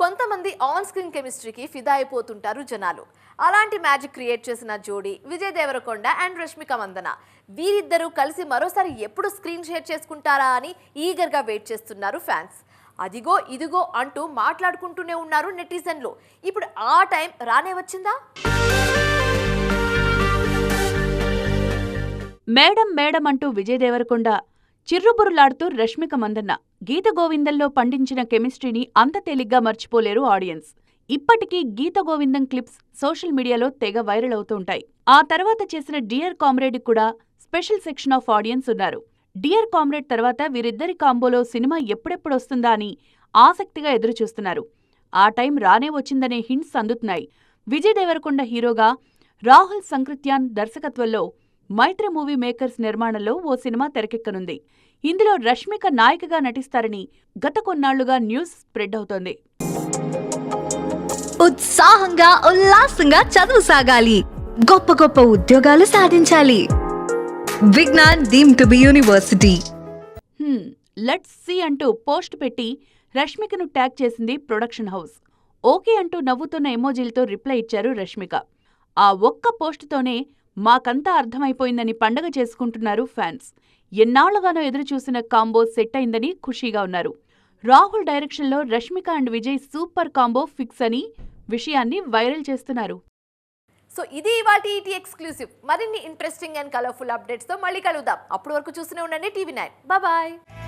కొంతమంది on screen కెమిస్ట్రీకి ఫిదా అయిపోతుంటారు జనాలు. అలాంటి మ్యాజిక్ క్రియేట్ చేసిన జోడీ విజయ్ దేవరకొండ అండ్ రష్మిక మందన వీరిద్దరూ కలిసి మరోసారి ఎప్పుడు స్క్రీన్ షేర్ చేసుకుంటారా అని ఈగర్గా వెయిట్ చేస్తున్నారు ఫ్యాన్స్. అదిగో ఇదిగో అంటూ మాట్లాడుకుంటూనే ఉన్నారు నెటిజన్లు. ఇప్పుడు ఆ టైం రానే వచ్చిందా? మేడం మేడం అంటూ విజయ్ దేవరకొండ చిర్రుబురులాడుతూ రష్మిక మందన్న గీత గోవిందంలో పండించిన కెమిస్ట్రీని అంత తేలిగ్గా మర్చిపోలేరు ఆడియన్స్. ఇప్పటికీ గీత గోవిందం క్లిప్స్ సోషల్ మీడియాలో తెగ వైరల్ అవుతూ ఉంటాయి. ఆ తర్వాత చేసిన డియర్ కామ్రేడ్ కూడా స్పెషల్ సెక్షన్ ఆఫ్ ఆడియన్స్ ఉన్నారు. డియర్ కామ్రేడ్ తర్వాత వీరిద్దరి కాంబోలో సినిమా ఎప్పుడెప్పుడొస్తుందా అని ఆసక్తిగా ఎదురుచూస్తున్నారు. ఆ టైం రానే వచ్చిందనే హింట్స్ అందుతున్నాయి. విజయ్ దేవరకొండ హీరోగా రాహుల్ సంకృత్యాన్ దర్శకత్వంలో మైత్రి మూవీ మేకర్స్ నిర్మాణంలో ఓ సినిమా తెరకెక్కనుంది. ఇందులో రష్మిక నాయికగా నటిస్తారని గత కొన్నాళ్ళుగా న్యూస్ స్ప్రెడ్ అవుతోంది. ఉత్సాహంగా ఉల్లాసంగా చదువు సాగాలి. గొప్ప గొప్ప ఉద్యోగాలు సాధించాలి. Vignan deem to be university. Let's see అంటూ పోస్ట్ పెట్టి రష్మికను ట్యాగ్ చేసింది ప్రొడక్షన్ హౌస్. ఓకే అంటూ నవ్వుతున్న ఎమోజీలతో రిప్లై ఇచ్చారు రష్మిక. ఆ ఒక్క పోస్టుతోనే మాకంతా అర్థమైపోయిందని పండగ చేసుకుంటున్నారు ఫ్యాన్స్. ఎన్నాళ్ళుగానో ఎదురుచూసిన కాంబో సెట్ అయిందని ఖుషీగా ఉన్నారు. రాహుల్ డైరెక్షన్లో Rashmika and Vijay super combo fix అని విషయాన్ని వైరల్ చేస్తున్నారు. సో ఇది ఇవాటి ఈటీ ఎక్స్క్లూసివ్. మరిన్ని ఇంట్రెస్టింగ్ అండ్ కలర్ఫుల్ అప్డేట్స్తో మళ్ళీ కలుద్దాం. అప్పటి వరకు చూస్తూనే ఉండండి టీవీ నైన్. బాయ్.